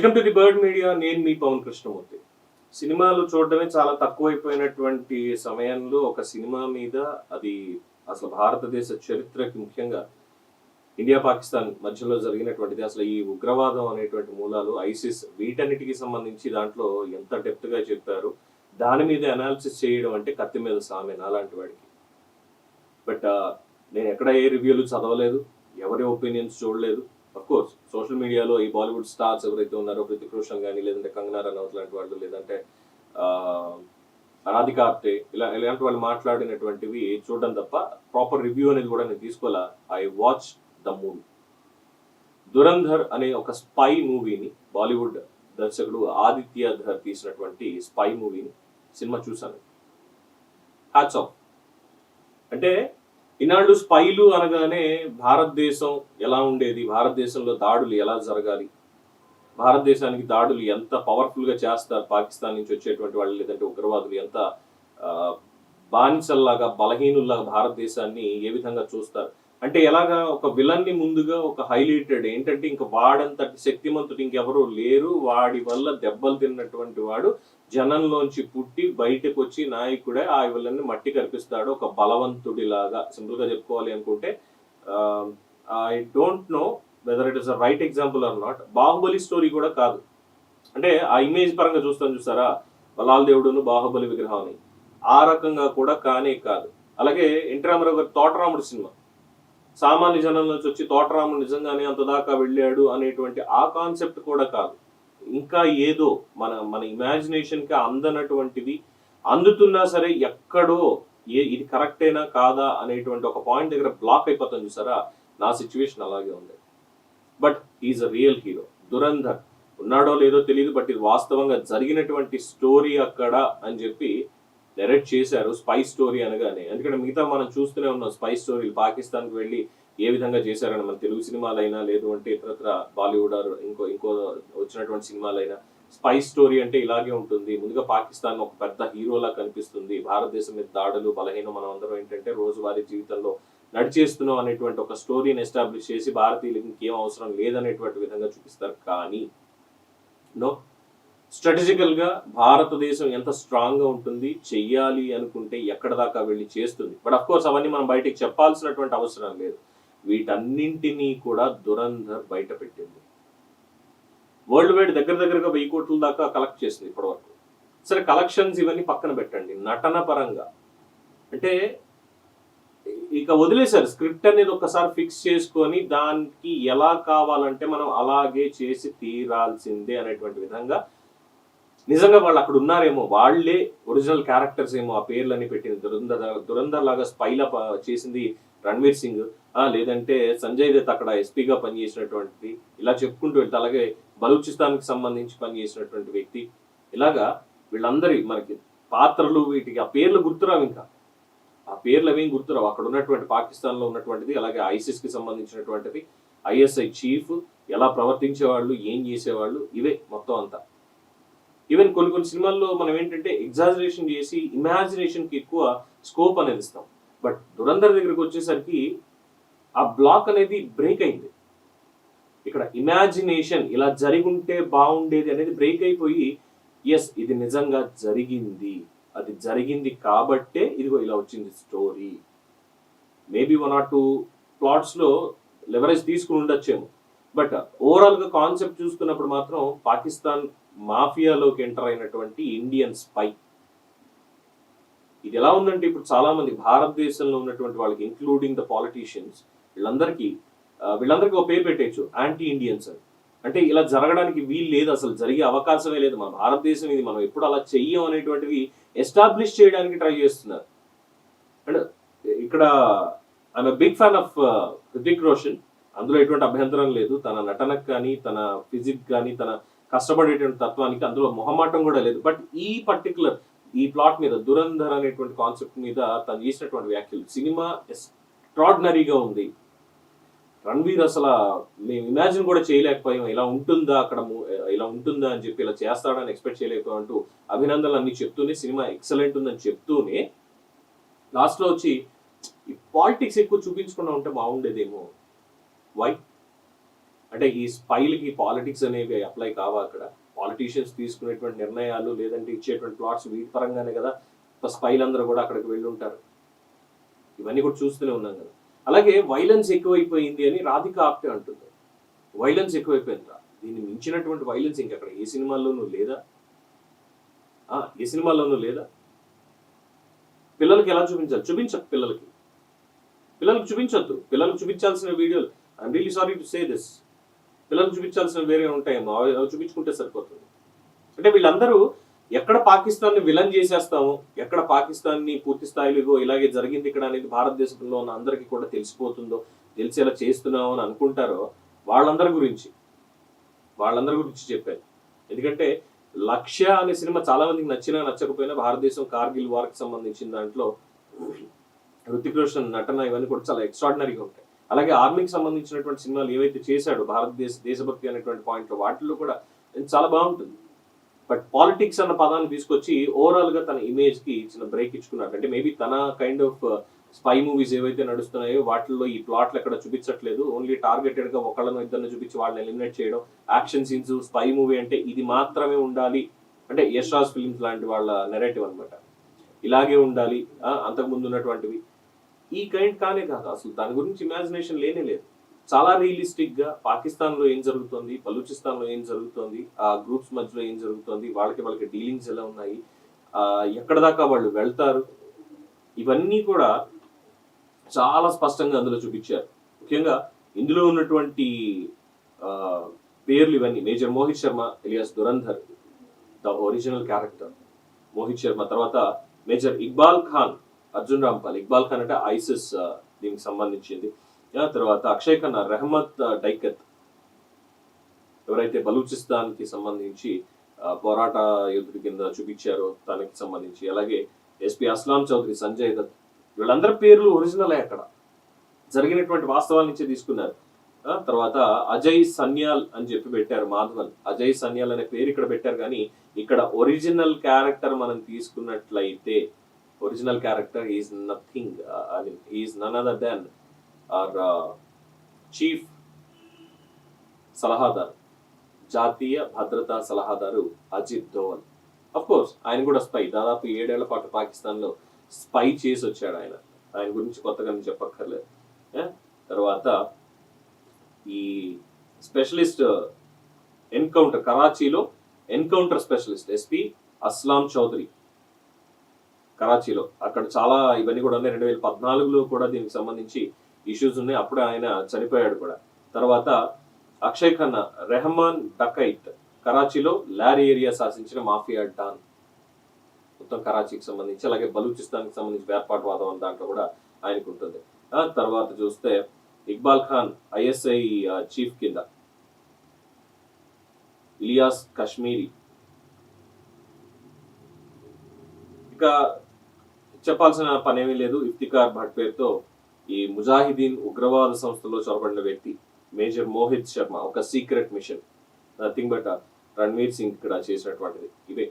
Welcome to the bird media. నేను మీ పవన్ కృష్ణమూర్తి. సినిమాలు చూడడమే చాలా తక్కువైపోయినటువంటి సమయంలో ఒక సినిమా మీద అది అసలు భారతదేశ చరిత్రకి ముఖ్యంగా ఇండియా పాకిస్తాన్ మధ్యలో జరిగినటువంటిది అసలు ఈ ఉగ్రవాదం అనేటువంటి మూలాలు ఐసిస్ వీటన్నిటికి సంబంధించి దాంట్లో ఎంత డెప్త్గా చెప్పారు దాని మీద అనాలిసిస్ చేయడం అంటే కత్తి మీద సామెన్ అలాంటి వాడికి. బట్ నేను ఎక్కడ ఏ రివ్యూలు చదవలేదు ఎవరి ఒపీనియన్స్ చూడలేదు కోర్స్ సోషల్ మీడియాలో ఈ బాలీవుడ్ స్టార్స్ ఎవరైతే ఉన్నారో హృతిక్ రోషన్ కానీ లేదంటే కంగనా రనౌత్ లాంటి వాళ్ళు లేదంటే ఆ, ఆప్టే ఇలా ఇలాంటి వాళ్ళు మాట్లాడినటువంటివి చూడడం తప్ప ప్రాపర్ రివ్యూ అనేది కూడా నేను తీసుకోవాలా? I watch the movie Dhurandhar అనే ఒక స్పై మూవీని బాలీవుడ్ దర్శకుడు ఆదిత్య ధర్ తీసినటువంటి స్పై మూవీని సినిమా చూశాను. హ్యాట్స్ ఆఫ్ అంటే ఇనాడు స్పైలు అనగానే భారతదేశం ఎలా ఉండేది? భారతదేశంలో దాడులు ఎలా జరగాలి? భారతదేశానికి దాడులు ఎంత పవర్ఫుల్గా చేస్తారు? పాకిస్తాన్ నుంచి వచ్చేటువంటి వాళ్ళు లేదంటే ఉగ్రవాదులు ఎంత ఆ, బానిసల్లాగా బలహీనుల్లాగా భారతదేశాన్ని ఏ విధంగా చూస్తారు? అంటే ఎలాగా ఒక విలన్ని ముందుగా ఒక హైలైటెడ్ ఏంటంటే ఇంకా వాడంతటి శక్తిమంతుడు ఇంకెవరూ లేరు. వాడి వల్ల దెబ్బలు తిన్నటువంటి వాడు జనంలోంచి పుట్టి బయటకు వచ్చి నాయకుడే. ఆ విలన్ని మట్టి కనిపిస్తాడు ఒక బలవంతుడిలాగా సింపుల్గా చెప్పుకోవాలి అనుకుంటే. I don't know whether it is a right example or not Baahubali story కూడా కాదు. అంటే ఆ ఇమేజ్ పరంగా చూస్తాను చూసారా? బలాల్ దేవుడును బాహుబలి విగ్రహాన్ని ఆ రకంగా కూడా కానే కాదు. అలాగే ఎన్టీ రామారావు గారి తోటరాముడు సినిమా. సామాన్య జనం నుంచి వచ్చి తోటరాముడు నిజంగానే అంత దాకా వెళ్ళాడు అనేటువంటి ఆ కాన్సెప్ట్ కూడా కాదు. ఇంకా ఏదో మన మన ఇమాజినేషన్కి అందనటువంటిది అందుతున్నా సరే ఎక్కడో ఏ ఇది కరెక్టేనా కాదా అనేటువంటి ఒక పాయింట్ దగ్గర బ్లాక్ అయిపోతాం చూసారా? నా సిచ్యువేషన్ అలాగే ఉంది. But is a real hero. Dhurandhar. ఉన్నాడో లేదో తెలియదు బట్ ఇది వాస్తవంగా జరిగినటువంటి స్టోరీ అక్కడ అని చెప్పి డైరెక్ట్ చేశారు స్పై స్టోరీ అనగానే. ఎందుకంటే మిగతా మనం చూస్తూనే ఉన్నాం స్పై స్టోరీలు. పాకిస్తాన్కి వెళ్ళి ఏ విధంగా చేశారని మన తెలుగు సినిమాలైనా లేదు అంటే ఇతరత్ర బాలీవుడ్ ఇంకో ఇంకో వచ్చినటువంటి సినిమాలైనా స్పై స్టోరీ అంటే ఇలాగే ఉంటుంది. ముందుగా పాకిస్తాన్ ఒక పెద్ద హీరోలా కనిపిస్తుంది. భారతదేశం మీద దాడులు బలహీనం మనం అందరం ఏంటంటే రోజువారీ జీవితంలో నడిచేస్తున్నాం అనేటువంటి ఒక స్టోరీని ఎస్టాబ్లిష్ చేసి భారతీయులకి ఇంకేం అవసరం లేదనేటువంటి విధంగా చూపిస్తారు. కానీ నో స్ట్రాటజికల్గా భారతదేశం ఎంత స్ట్రాంగ్గా ఉంటుంది చెయ్యాలి అనుకుంటే ఎక్కడ దాకా వెళ్ళి చేస్తుంది. బట్ అఫ్ కోర్స్ అవన్నీ మనం బయటికి చెప్పాల్సినటువంటి అవసరం లేదు. వీటన్నింటినీ కూడా దురంధర్ బయట పెట్టింది. వరల్డ్ వైడ్ దగ్గర దగ్గరగా వెయ్యి కోట్ల దాకా కలెక్ట్ చేసింది ఇప్పటివరకు. సరే కలెక్షన్స్ ఇవన్నీ పక్కన పెట్టండి. నటన పరంగా. అంటే ఇక వదిలేశారు. స్క్రిప్ట్ అనేది ఒకసారి ఫిక్స్ చేసుకొని దానికి ఎలా కావాలంటే మనం అలాగే చేసి తీరాల్సిందే అనేటువంటి విధంగా నిజంగా వాళ్ళు అక్కడ ఉన్నారేమో వాళ్ళే ఒరిజినల్ క్యారెక్టర్స్ ఏమో ఆ పేర్లని పెట్టింది. దురంధర్ దురంధర్ లాగా స్పైలా చేసింది రణ్వీర్ సింగ్. లేదంటే సంజయ్ దత్ అక్కడ ఎస్పీగా పనిచేసినటువంటి ఇలా చెప్పుకుంటూ వెళ్తే అలాగే బలూచిస్తాన్కి సంబంధించి పనిచేసినటువంటి వ్యక్తి. ఇలాగా వీళ్ళందరి మనకి పాత్రలు వీటికి ఆ పేర్లు గుర్తురావు ఇంకా. ఆ పేర్లు అవేం గుర్తురావు. అక్కడ ఉన్నటువంటి పాకిస్తాన్లో ఉన్నటువంటిది అలాగే ఐసిఎస్కి సంబంధించినటువంటిది ఐఎస్ఐ చీఫ్ ఎలా ప్రవర్తించేవాళ్ళు ఏం చేసేవాళ్ళు ఇవే మొత్తం అంతా. ఈవెన్ కొన్ని కొన్ని సినిమాల్లో మనం ఏంటంటే ఎగ్జాజరేషన్ చేసి ఇమాజినేషన్కి ఎక్కువ స్కోప్ అనేది ఇస్తాం. బట్ దురంధర్ దగ్గరికి వచ్చేసరికి ఆ బ్లాక్ అనేది బ్రేక్ అయింది. ఇక్కడ ఇమాజినేషన్ ఇలా జరిగుంటే బాగుండేది అనేది బ్రేక్ అయిపోయి ఎస్ ఇది నిజంగా జరిగింది. అది జరిగింది కాబట్టే ఇదిగో ఇలా వచ్చింది story maybe one or two ప్లాట్స్లో leverage తీసుకుని ఉండొచ్చేమో. బట్ ఓవరాల్గా కాన్సెప్ట్ చూసుకున్నప్పుడు మాత్రం పాకిస్తాన్ మాఫియాలోకి ఎంటర్ అయినటువంటి ఇండియన్ స్పై. ఇది ఎలా ఉందంటే ఇప్పుడు చాలా మంది భారతదేశంలో ఉన్నటువంటి వాళ్ళకి ఇంక్లూడింగ్ ద పాలిటీషియన్స్ వీళ్ళందరికీ వీళ్ళందరికీ ఒక పేరు పెట్టేయచ్చు యాంటీ ఇండియన్స్ అని. అంటే ఇలా జరగడానికి వీలు లేదు అసలు జరిగే అవకాశమే లేదు. మన భారతదేశం ఇది మనం ఎప్పుడు అలా చెయ్యం అనేటువంటివి ఎస్టాబ్లిష్ చేయడానికి ట్రై చేస్తున్నారు. అండ్ ఇక్కడ I'm big fan of Hrithik Roshan. అందులో ఎటువంటి అభ్యంతరం లేదు. తన నటనకు కానీ తన ఫిజిక్ కానీ తన కష్టపడేటువంటి తత్వానికి అందులో మొహమాటం కూడా లేదు. బట్ ఈ పర్టికులర్ ఈ ప్లాట్ మీద దురంధర్ అనేటువంటి కాన్సెప్ట్ మీద తను చేసినటువంటి వ్యాఖ్యలు సినిమా ఎక్స్ట్రాడినరీగా ఉంది. రణ్వీర్ అసలు మేము ఇమాజిన్ కూడా చేయలేకపోయాం. ఇలా ఉంటుందా అక్కడ ఇలా ఉంటుందా అని చెప్పి ఇలా చేస్తాడని ఎక్స్పెక్ట్ చేయలేకపోయాం అంటూ అభినందనలు అన్ని చెప్తూనే సినిమా ఎక్సలెంట్ ఉందని చెప్తూనే లాస్ట్లో వచ్చి ఈ పాలిటిక్స్ ఎక్కువ చూపించకుండా ఉంటే బాగుండేదేమో. వై అంటే ఈ స్పైల్కి పాలిటిక్స్ అనేవి అప్లై కావా అక్కడ? పాలిటీషియన్స్ తీసుకునేటువంటి నిర్ణయాలు లేదంటే ఇచ్చేటువంటి ప్లాట్స్ వీటి పరంగానే కదా? స్పైల్ అందరూ కూడా అక్కడికి వెళ్ళి ఉంటారు ఇవన్నీ కూడా చూస్తూనే ఉన్నాం కదా. అలాగే వైలెన్స్ ఎక్కువైపోయింది అని రాధిక ఆప్టే అంటుంది. వైలెన్స్ ఎక్కువైపోయిందిరా దీన్ని మించినటువంటి వైలెన్స్ ఇంకక్కడ? ఏ సినిమాల్లోనూ లేదా? ఏ సినిమాల్లోనూ లేదా? పిల్లలకి ఎలా చూపించాలి? చూపించదు పిల్లలకి. పిల్లలకు చూపించొద్దు. పిల్లలకు చూపించాల్సిన వీడియోలు. I'm really sorry to say this పిల్లలు చూపించాల్సిన వేరే ఉంటాయేమో అవి చూపించుకుంటే సరిపోతుంది. అంటే వీళ్ళందరూ ఎక్కడ పాకిస్తాన్ని విలన్ చేసేస్తాము ఎక్కడ పాకిస్తాన్ని పూర్తి స్థాయిలో ఇలాగే జరిగింది ఇక్కడ అనేది భారతదేశంలో ఉన్న అందరికీ కూడా తెలిసిపోతుందో తెలిసేలా చేస్తున్నాము అని అనుకుంటారో వాళ్ళందరి గురించి వాళ్ళందరి గురించి చెప్పాను. ఎందుకంటే లక్ష్య అనే సినిమా చాలా మందికి నచ్చినా నచ్చకపోయినా భారతదేశం కార్గిల్ వార్కి సంబంధించిన దాంట్లో హృతిక్ రోషన్ నటన ఇవన్నీ కూడా చాలా ఎక్స్ట్రాడినరీగా ఉంటాయి. అలాగే ఆర్మీకి సంబంధించినటువంటి సినిమాలు ఏవైతే చేశాడో భారతదేశ దేశభక్తి అనేటువంటి పాయింట్లో వాటిల్లో కూడా చాలా బాగుంటుంది. బట్ పాలిటిక్స్ అన్న పదాన్ని తీసుకొచ్చి ఓవరాల్గా తన ఇమేజ్కి చిన్న బ్రేక్ ఇచ్చుకున్నాడు. అంటే మేబీ తన కైండ్ ఆఫ్ స్పై మూవీస్ ఏవైతే నడుస్తున్నాయో వాటిల్లో ఈ ప్లాట్లు ఎక్కడ చూపించట్లేదు. ఓన్లీ టార్గెటెడ్గా ఒకళ్ళను ఇద్దరిని చూపించి వాళ్ళని ఎలిమినేట్ చేయడం యాక్షన్ సీన్స్ స్పై మూవీ అంటే ఇది మాత్రమే ఉండాలి. అంటే యశ్రాజ్ ఫిల్మ్స్ లాంటి వాళ్ళ నెరేటివ్ అనమాట ఇలాగే ఉండాలి. అంతకుముందు ఉన్నటువంటివి ఈ కైండ్ కానే కాదు. అసలు దాని గురించి ఇమాజినేషన్ లేనే లేదు. చాలా రియలిస్టిక్గా పాకిస్తాన్లో ఏం జరుగుతుంది బలూచిస్తాన్లో ఏం జరుగుతుంది ఆ గ్రూప్స్ మధ్యలో ఏం జరుగుతుంది వాళ్ళకి వాళ్ళకి డీలింగ్స్ ఎలా ఉన్నాయి ఎక్కడ దాకా వాళ్ళు వెళ్తారు ఇవన్నీ కూడా చాలా స్పష్టంగా అందులో చూపించారు. ముఖ్యంగా ఇందులో ఉన్నటువంటి పేర్లు ఇవన్నీ. Major Mohit Sharma alias Dhurandhar the original character Mohit Sharma. తర్వాత మేజర్ ఇక్బాల్ ఖాన్. అర్జున్ రాంపాల్ ఇక్బాల్ ఖాన్ అంటే ఐసిస్ దీనికి సంబంధించింది. ఆ తర్వాత అక్షయ్ ఖన్నా రెహమత్ డైకత్ ఎవరైతే బలూచిస్తాన్కి సంబంధించి పోరాట యోధుడి కింద చూపించారో తనకి సంబంధించి అలాగే ఎస్పీ అస్లాం చౌదరి సంజయ్ దత్ వీళ్ళందరి పేర్లు ఒరిజినల్ అక్కడ. జరిగినటువంటి వాస్తవాల నుంచే తీసుకున్నారు. తర్వాత అజయ్ సన్యాల్ అని చెప్పి పెట్టారు మాధవన్. అజయ్ సన్యాల్ అనే పేరు ఇక్కడ పెట్టారు కానీ ఇక్కడ ఒరిజినల్ క్యారెక్టర్ మనం తీసుకున్నట్లయితే original character is nothing is none other than our chief సలహాదారు జాతీయ భద్రతా సలహాదారు అజిత్ ధోవల్ అఫ్ కోర్స్ ఆయన కూడా స్పై దాదాపు ఏడేళ్ళ పాటు పాకిస్తాన్లో స్పై చేసి వచ్చాడు ఆయన. ఆయన గురించి కొత్తగా నేను చెప్పక్కర్లేదు. తర్వాత ఈ specialist encounter కరాచీలో encounter specialist SP Aslam Chaudhary కరాచీలో. అక్కడ చాలా ఇవన్నీ కూడా ఉన్నాయి. రెండు వేల పద్నాలుగులో కూడా దీనికి సంబంధించి ఇష్యూస్ ఉన్నాయి. అప్పుడు ఆయన చనిపోయాడు కూడా. తర్వాత అక్షయ్ ఖన్నా రెహమాన్ డకైట్ కరాచీలో లారీ ఏరియా శాసించిన మాఫియా డాన్ మొత్తం కరాచీకి సంబంధించి అలాగే బలూచిస్తాన్కి సంబంధించి వేర్పాటువాదం అన్న దాంట్లో కూడా ఆయనకు ఉంటుంది. తర్వాత చూస్తే ఇక్బాల్ ఖాన్ ఐఎస్ఐ చీఫ్ కింద. ఇలియాస్ కశ్మీరీ. ఇక చెప్పాల్సిన పనేమీ లేదు. ఇఫ్తికార్ భట్ పేరుతో ఈ ముజాహిదీన్ ఉగ్రవాద సంస్థలో చొరబడిన వ్యక్తి మేజర్ మోహిత్ శర్మ ఒక secret mission. Nothing but Ranveer Singh ఇక్కడ చేసినటువంటిది. ఇవే.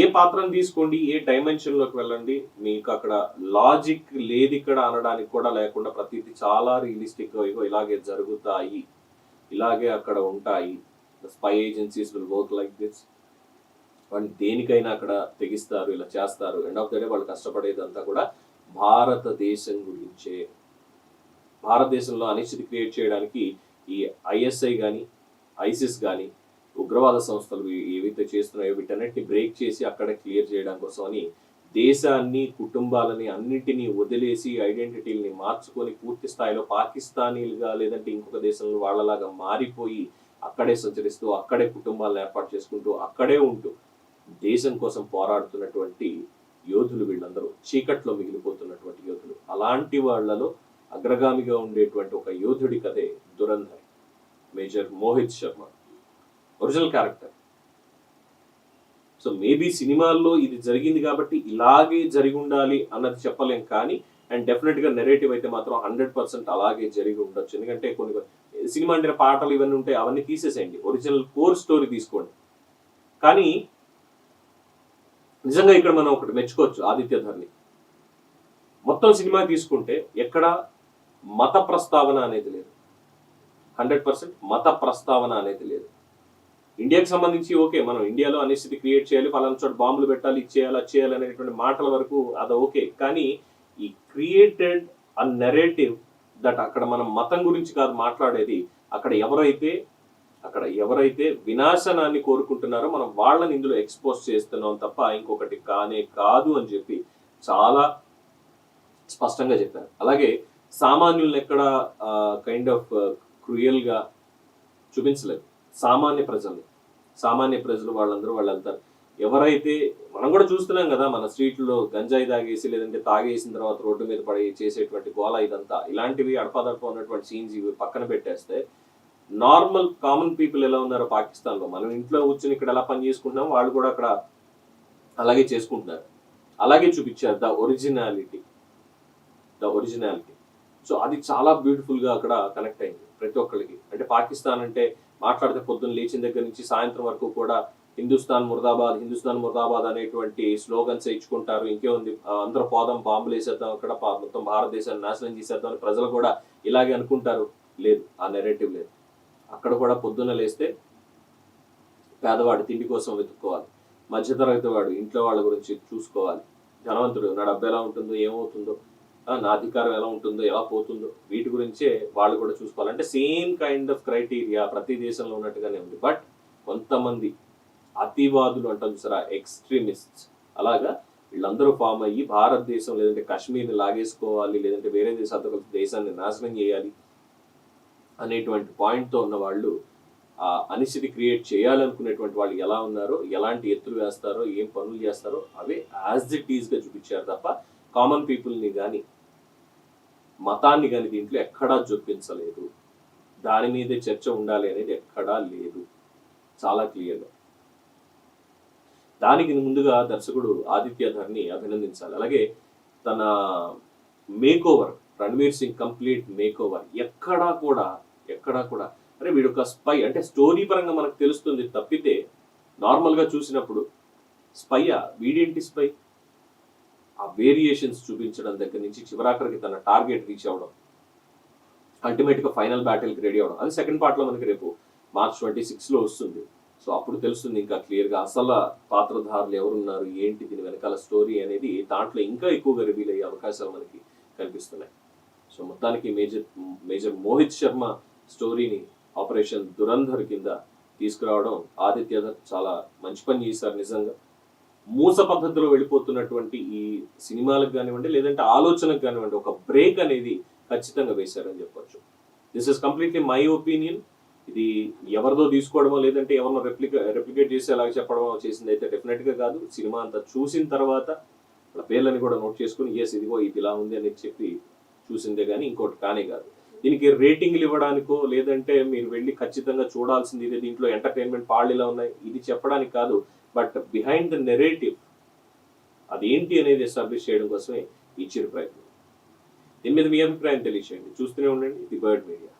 ఏ పాత్రను తీసుకోండి ఏ డైమెన్షన్లోకి వెళ్ళండి మీకు అక్కడ లాజిక్ లేదు ఇక్కడ అనడానికి కూడా లేకుండా ప్రతిదీ చాలా రియలిస్టిక్గా ఇగో ఇలాగే జరుగుతాయి. ఇలాగే అక్కడ ఉంటాయి. Spy agencies will work like this వాళ్ళు దేనికైనా అక్కడ తెగిస్తారు ఇలా చేస్తారు. ఎండ్ ఆఫ్ ద డే వాళ్ళు కష్టపడేదంతా కూడా భారతదేశం గురించే. భారతదేశంలో అనిశ్చితి క్రియేట్ చేయడానికి ఈ ఐఎస్ఐ కానీ ఐసిస్ కానీ ఉగ్రవాద సంస్థలు ఏ- ఏవైతే చేస్తున్నాయో వీటన్నిటిని బ్రేక్ చేసి అక్కడ క్లియర్ చేయడం కోసం అని దేశాన్ని కుటుంబాలని అన్నింటినీ వదిలేసి ఐడెంటిటీని మార్చుకొని పూర్తి స్థాయిలో పాకిస్తానీలుగా లేదంటే ఇంకొక దేశంలో వాళ్ళలాగా మారిపోయి అక్కడే సంచరిస్తూ అక్కడే కుటుంబాలను ఏర్పాటు చేసుకుంటూ అక్కడే ఉంటూ దేశం కోసం పోరాడుతున్నటువంటి యోధులు వీళ్ళందరూ చీకట్లో మిగిలిపోతున్నటువంటి యోధులు. అలాంటి వాళ్ళలో అగ్రగామిగా ఉండేటువంటి ఒక యోధుడి కథే Dhurandhar. Major Mohit Sharma. Original character. So maybe సినిమాల్లో ఇది జరిగింది కాబట్టి ఇలాగే జరిగి ఉండాలి అన్నది చెప్పలేం కానీ అండ్ డెఫినెట్గా నెరేటివ్ అయితే మాత్రం హండ్రెడ్ పర్సెంట్ అలాగే జరిగి ఉండొచ్చు. ఎందుకంటే కొన్ని కొన్ని- సినిమా అంటే పాటలు ఇవన్నీ ఉంటాయి అవన్నీ తీసేసేయండి. ఒరిజినల్ కోర్ స్టోరీ తీసుకోండి. కానీ నిజంగా ఇక్కడ మనం ఒకటి మెచ్చుకోవచ్చు ఆదిత్య ధర్ని. మొత్తం సినిమా తీసుకుంటే ఎక్కడ మత ప్రస్తావన అనేది లేదు. హండ్రెడ్ పర్సెంట్ మత ప్రస్తావన అనేది లేదు. ఇండియాకి సంబంధించి ఓకే మనం ఇండియాలో అనిశ్చితి క్రియేట్ చేయాలి ఫలానా చోట బాంబులు పెట్టాలి ఇచ్చేయాలి చేయాలి చేయాలి అనేటువంటి మాటల వరకు అది ఓకే. కానీ ఈ క్రియేటెడ్ అ నెరేటివ్ దట్ అక్కడ మనం మతం గురించి కాదు మాట్లాడేది అక్కడ ఎవరైతే అక్కడ ఎవరైతే వినాశనాన్ని కోరుకుంటున్నారో మనం వాళ్ళని ఇందులో ఎక్స్పోజ్ చేస్తున్నాం తప్ప ఇంకొకటి కానే కాదు అని చెప్పి చాలా స్పష్టంగా చెప్పారు. అలాగే సామాన్యులను ఎక్కడ కైండ్ ఆఫ్ క్రూయల్గా చూపించలేదు. సామాన్య ప్రజల్ని. సామాన్య ప్రజలు వాళ్ళందరూ వాళ్ళు వెళ్తారు ఎవరైతే మనం కూడా చూస్తున్నాం కదా మన స్ట్రీట్లో గంజాయి తాగేసి లేదంటే తాగేసిన తర్వాత రోడ్డు మీద పడి చేసేటువంటి గోల ఇదంతా. ఇలాంటివి అడపాదడప ఉన్నటువంటి సీన్స్ ఇవి పక్కన పెట్టేస్తే నార్మల్ కామన్ పీపుల్ ఎలా ఉన్నారో పాకిస్తాన్లో. మనం ఇంట్లో కూర్చొని ఇక్కడ ఎలా పని చేసుకుంటున్నాం వాళ్ళు కూడా అక్కడ అలాగే చేసుకుంటున్నారు. అలాగే చూపించారు the originality. The originality. So అది చాలా బ్యూటిఫుల్గా అక్కడ కనెక్ట్ అయింది ప్రతి ఒక్కరికి అంటే పాకిస్తాన్ అంటే మాట్లాడితే పొద్దున్న లేచిన దగ్గర నుంచి సాయంత్రం వరకు కూడా హిందుస్థాన్ ముర్దాబాద్ హిందుస్థాన్ ముర్దాబాద్ అనేటువంటి స్లోగన్స్ ఇచ్చుకుంటారు. ఇంకేముంది అందరూ పోదాం బాంబులు వేసేద్దాం అక్కడ మొత్తం భారతదేశాన్ని నాశనం చేసేద్దాం అని ప్రజలు కూడా ఇలాగే అనుకుంటారు. లేదు ఆ నెరేటివ్ లేదు. అక్కడ కూడా పొద్దున్న లేస్తే పేదవాడు తిండి కోసం వెతుక్కోవాలి. మధ్యతరగతి వాడు ఇంట్లో వాళ్ళ గురించి చూసుకోవాలి. ధనవంతుడు నా డబ్బు ఎలా ఉంటుందో ఏమవుతుందో నా అధికారం ఎలా ఉంటుందో ఎలా పోతుందో వీటి గురించే వాళ్ళు కూడా చూసుకోవాలి. అంటే సేమ్ కైండ్ ఆఫ్ క్రైటీరియా ప్రతి దేశంలో ఉన్నట్టుగానే ఉంది. బట్ కొంతమంది అతివాదులు అంటాం చూసారా ఎక్స్ట్రీమిస్ట్ అలాగా వీళ్ళందరూ ఫామ్ అయ్యి భారతదేశం లేదంటే కాశ్మీర్ని లాగేసుకోవాలి లేదంటే వేరే దేశాలతో కలిసి దేశాన్ని నాశనం చేయాలి అనేటువంటి పాయింట్తో ఉన్న వాళ్ళు ఆ అనిశ్చితి క్రియేట్ చేయాలనుకునేటువంటి వాళ్ళు ఎలా ఉన్నారో ఎలాంటి ఎత్తులు వేస్తారో ఏం పనులు చేస్తారో అవే యాజ్ ఇట్ ఈజ్గా చూపించారు తప్ప కామన్ పీపుల్ని కానీ మతాన్ని కానీ దీంట్లో ఎక్కడా చూపించలేదు దాని మీదే చర్చ ఉండాలి అనేది ఎక్కడా లేదు. చాలా క్లియర్గా దానికి ముందుగా దర్శకుడు ఆదిత్య ధర్ని అభినందించాలి. అలాగే తన makeover Ranveer Ranveer Singh complete makeover ఎక్కడా కూడా ఎక్కడా కూడా. అరే వీడు ఒక స్పై అంటే స్టోరీ పరంగా మనకు తెలుస్తుంది తప్పితే నార్మల్గా చూసినప్పుడు స్పైయా? వీడేంటి స్పై? ఆ వేరియేషన్స్ చూపించడం దగ్గర నుంచి చివరాఖరికి తన టార్గెట్ రీచ్ అవ్వడం. అల్టిమేట్గా ఫైనల్ బ్యాటిల్కి రెడీ అవ్వడం. అది సెకండ్ పార్ట్లో మనకి రేపు మార్చ్ ట్వంటీ సిక్స్లో వస్తుంది. సో అప్పుడు తెలుస్తుంది ఇంకా క్లియర్గా అసలు పాత్రధారులు ఎవరున్నారు ఏంటి దీని వెనకాల స్టోరీ అనేది దాంట్లో ఇంకా ఎక్కువగా రివీల్ అయ్యే అవకాశాలు మనకి కనిపిస్తున్నాయి. సో మొత్తానికి మేజర్ మేజర్ మోహిత్ శర్మ స్టోరీని ఆపరేషన్ దురంధర్ కింద తీసుకురావడం ఆదిత్య చాలా మంచి పని చేశారు నిజంగా. మూస పద్ధతిలో వెళ్ళిపోతున్నటువంటి ఈ సినిమాలకు కానివ్వండి లేదంటే ఆలోచనకు కానివ్వండి ఒక బ్రేక్ అనేది ఖచ్చితంగా వేశారని చెప్పొచ్చు. This is completely my opinion ఇది ఎవరిదో తీసుకోవడమో లేదంటే ఎవరినో రెప్లిక రెప్లికేట్ చేసి అలాగే చెప్పడమో చేసింది అయితే డెఫినెట్గా కాదు. సినిమా అంతా చూసిన తర్వాత వాళ్ళ పేర్లని కూడా నోట్ చేసుకుని ఎస్ ఇదిగో ఇది ఇలా ఉంది అని చెప్పి చూసిందే కానీ ఇంకోటి కానే కాదు. దీనికి రేటింగ్లు ఇవ్వడానికో లేదంటే మీరు వెళ్ళి ఖచ్చితంగా చూడాల్సింది ఇదే దీంట్లో ఎంటర్టైన్మెంట్ పాళ్ళు ఇలా ఉన్నాయి ఇది చెప్పడానికి కాదు. బట్ బిహైండ్ ద నెరేటివ్ అదేంటి అనేది ఎస్టాబ్లిష్ చేయడం కోసమే ఇచ్చిన ప్రయత్నం. దీని మీద మీ అభిప్రాయం తెలియచేయండి. చూస్తూనే ఉండండి. The Bird Media.